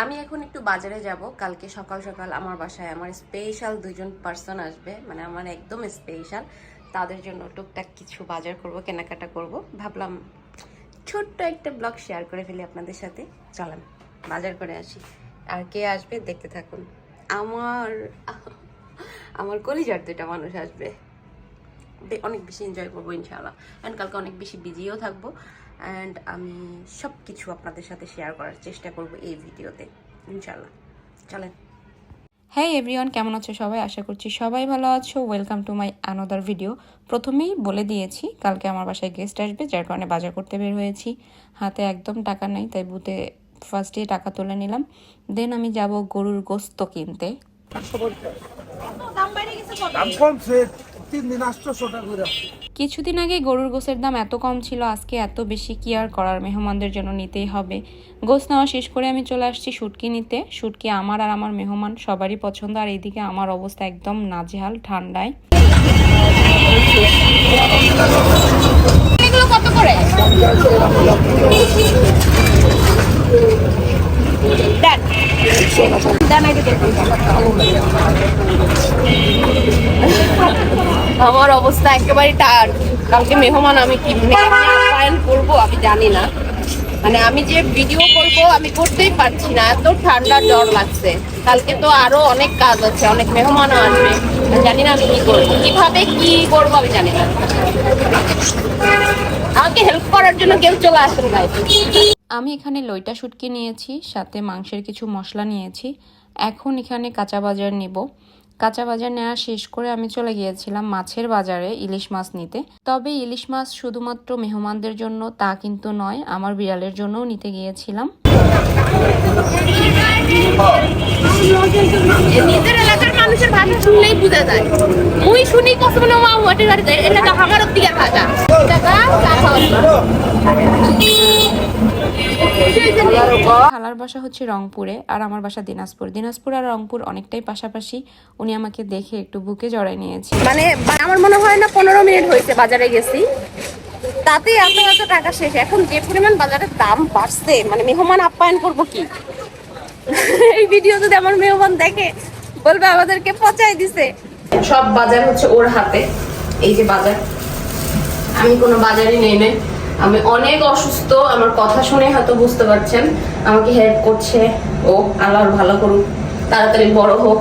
আমি এখন একটু বাজারে যাব। কালকে সকাল সকাল আমার বাসায় আমার স্পেশাল দুজন পার্সন আসবে। মানে আমার একদম স্পেশাল তাদের জন্য টুকটাক কিছু বাজার করব, কেনাকাটা করব। ভাবলাম ছোট্ট একটা ব্লগ শেয়ার করে ফেলি আপনাদের সাথে। চলেন, বাজার করে আসি। আর কে আসবে দেখতে থাকুন। আমার আমার কলিজার দুটা মানুষ আসবে। অনেক বেশি এনজয় করব ইনশাআল্লাহ। অ্যান্ড কালকে অনেক বেশি বিজিও থাকব। অ্যান্ড আমি সব কিছু আপনাদের সাথে শেয়ার করার চেষ্টা করব এই ভিডিওতে। ইনশাআল্লাহ। চলেন। হ্যাঁ এভরিওয়ান কেমন আছো সবাই? আশা করছি সবাই ভালো আছো। Welcome to my another video প্রথমেই বলে দিয়েছি কালকে আমার বাসায় গেস্ট আসবে যার কারণে বাজার করতে বের হয়েছি। হাতে একদম টাকা নেই তাই বুথে ফার্স্টে টাকা তুলে নিলাম। দেন আমি যাব গরুর গোস্ত কিনতে। দাম কমছে তিন দিন টাকা কিছুদিন আগে গরুর গোসের দাম এত কম ছিল, আজকে এত বেশি কি আর করার মেহমানদের জন্য নিতেই হবে। গোস নেওয়া শেষ করে আমি চলে আসছি শুটকি নিতে। শুটকি আমার আর আমার মেহমান সবারই পছন্দ, আর এইদিকে আমার অবস্থা একদম নাজেহাল, ঠান্ডায়। কত করে? আমার অবস্থা একেবারে টার কালকে মেহমান, আমি কি মেহমান আপ্যায়ন করব আমি জানি না। মানে আমি যে ভিডিও করব, আমি করতেই পারছি না। এত ঠান্ডা জ্বর লাগছে। কালকে তো আরও অনেক কাজ আছে, অনেক মেহমানও আসবে। জানি না আমি কি করব। কীভাবে কি করব আমি জানি না। আমাকে হেল্প করার জন্য কেউ চলে আসেন আমি এখানে লইটা শুটকি নিয়েছি, সাথে মাংসের কিছু মশলা নিয়েছি। এখন এখানে কাঁচা বাজার নেব। কাঁচা বাজার নেওয়া শেষ করে আমি চলে গিয়েছিলাম মাছের বাজারে ইলিশ মাছ নিতে। তবে ইলিশ মাছ শুধুমাত্র মেহমানদের জন্য তা কিন্তু নয়, আমার বিড়ালের জন্যও নিতে গিয়েছিলাম। মানুষের ভাষা শুনলেই বোঝা যায়। মুই শুনি কখনো মা হোয়াটের এটা আমার দিকে ভাষা। খালার বাসা হচ্ছে রংপুরে আর আমার বাসা দিনাজপুর। দিনাজপুর আর রংপুর অনেকটাই পাশাপাশি। উনি আমাকে দেখে একটু বুকে জড়াই নিয়েছে। মানে আমার মনে হয় না পনেরো মিনিট হয়েছে বাজারে গেছি। তাতে এত এত টাকা শেষ। এখন যে পরিমাণ বাজারের দাম বাড়ছে মানে মেহমান আপ্যায়ন করব কি? এই ভিডিও যদি আমার মেহমান দেখে বলবে আমাদেরকে পচাই দিছে। সব বাজার হচ্ছে ওর হাতে। এই যে বাজার। আমি কোনো বাজারে নেই, নাই। আমি অনেক অসুস্থ, আমার কথা শুনে হয়তো বুঝতে পারছেন। আমাকে হেল্প করছে ও, আল্লাহর ভালো করুক, তাড়াতাড়ি বড় হোক।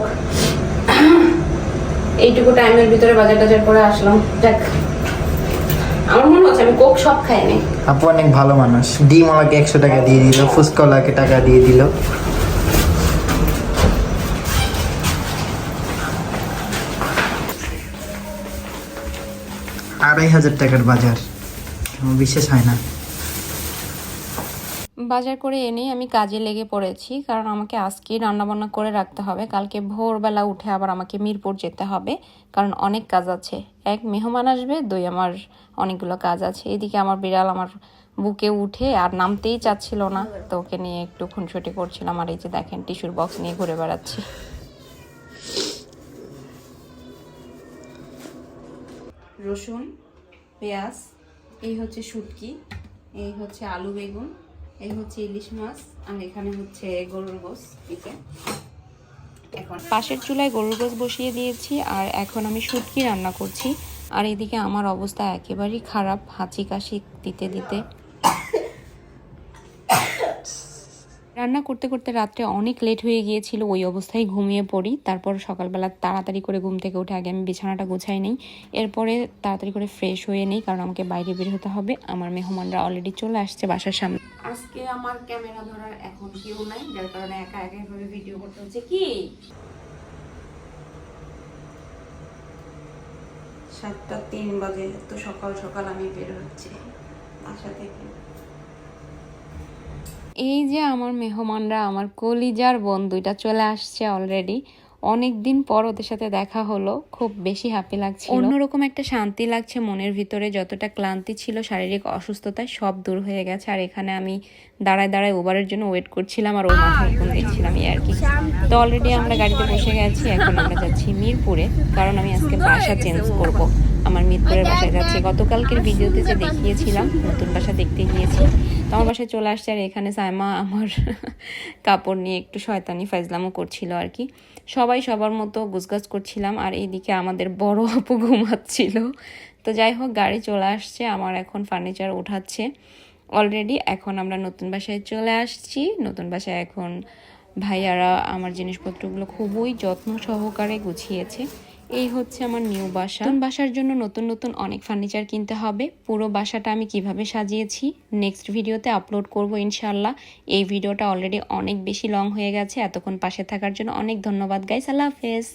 এইটুকু টাইমের ভিতরে বাজার টাজার করে আসলাম। দেখ আমার মনে হচ্ছে আমি কোক সব খাইনি। আপু অনেক ভালো মানুষ। ডিম আমাকে একশো টাকা দিয়ে দিল ফুচকলাকে টাকা দিয়ে দিল। আড়াই হাজার টাকার বাজার। বিশ্বাস হয় না। বাজার করে এনেই আমি কাজে লেগে পড়েছি, কারণ আমাকে আজকেই রান্নাবান্না করে রাখতে হবে। কালকে ভোরবেলা উঠে আবার আমাকে মিরপুর যেতে হবে, কারণ অনেক কাজ আছে। এক মেহমান আসবে, দুই আমার অনেকগুলো কাজ আছে। এদিকে আমার বিড়াল আমার বুকে উঠে আর নামতেই চাচ্ছিল না, তো ওকে নিয়ে একটু খুনসুটি করছিলাম। আর এই যে দেখেন, টিস্যুর বক্স নিয়ে ঘুরে বেড়াচ্ছি। রসুন, পেঁয়াজ, এই হচ্ছে শুটকি, এই হচ্ছে আলু বেগুন, এই হচ্ছে ইলিশ মাছ, আর এখানে হচ্ছে গরুর গোস পিকে এখন পাশের চুলায় গরুর গোস বসিয়ে দিয়েছি, আর এখন আমি শুটকি রান্না করছি। আর এদিকে আমার অবস্থা একেবারেই খারাপ, হাঁচি কাশি দিতে দিতে। রান্না করতে করতে রাত্রে অনেক লেট হয়ে গিয়েছিল, ওই অবস্থায় ঘুমিয়ে পড়ি। তারপর সকালবেলা তাড়াতাড়ি করে ঘুম থেকে উঠে আগে আমি বিছানাটা গোছাই নেই। এরপরে তাড়াতাড়ি করে ফ্রেশ হয়ে নেই, কারণ আমাকে বাইরে বের হতে হবে। আমার মেহমানরা অলরেডি চলে আসছে বাসার সামনে। আজকে আমার ক্যামেরা ধরার এখন কেউ নাই, যার কারণে একা একা এভাবে ভিডিও করতে হচ্ছে। কি? সাতটা তিন বাজে, তো সকাল সকাল আমি বের হচ্ছি বাসা থেকে। এই যে আমার মেহমানরা, আমার কলিজার বন্ধুটা চলে আসছে অলরেডি অনেক দিন পর ওদের সাথে দেখা হলো, খুব বেশি হ্যাপি লাগছে অন্যরকম একটা শান্তি লাগছে মনের ভিতরে, যতটা ক্লান্তি ছিল, শারীরিক অসুস্থতা সব দূর হয়ে গেছে। আর এখানে আমি দাঁড়ায় দাঁড়ায় ওভারের জন্য ওয়েট করছিলাম আর ওর মাথায় ফোন দেখছিলাম, এই আর কি। তো অলরেডি আমরা গাড়িতে বসে গেছি এখন আমরা যাচ্ছি মিরপুরে কারণ আমি আজকে বাসা চেঞ্জ করব। আমার মিরপুরের বাসায় যাচ্ছি। গতকালকের ভিডিওতে যে দেখিয়েছিলাম নতুন বাসা দেখতে গিয়েছি তো আমার বাসায় চলে আসছে আর এখানে সাইমা আমার কাপড় নিয়ে একটু শয়তানি ফাইজলামও করছিল আর কি। সবাই সবার মতো গুছগাছ করছিলাম আর এইদিকে আমাদের বড় আপু ঘুমাচ্ছিল। তো যাই হোক গাড়ি চলে আসছে আমার এখন ফার্নিচার উঠাচ্ছে অলরেডি এখন আমরা নতুন বাসায় চলে আসছি নতুন বাসায় এখন ভাইয়ারা আমার জিনিসপত্রগুলো খুবই যত্ন সহকারে গুছিয়েছে। এই হচ্ছে আমার নিউ বাসা। নতুন বাসার জন্য নতুন নতুন অনেক ফার্নিচার কিনতে হবে। পুরো বাসাটা আমি কীভাবে সাজিয়েছি নেক্সট ভিডিওতে আপলোড করব ইনশাল্লাহ এই ভিডিওটা অলরেডি অনেক বেশি লং হয়ে গেছে। এতক্ষণ পাশে থাকার জন্য অনেক ধন্যবাদ গাইস আল্লাহ হাফেজ।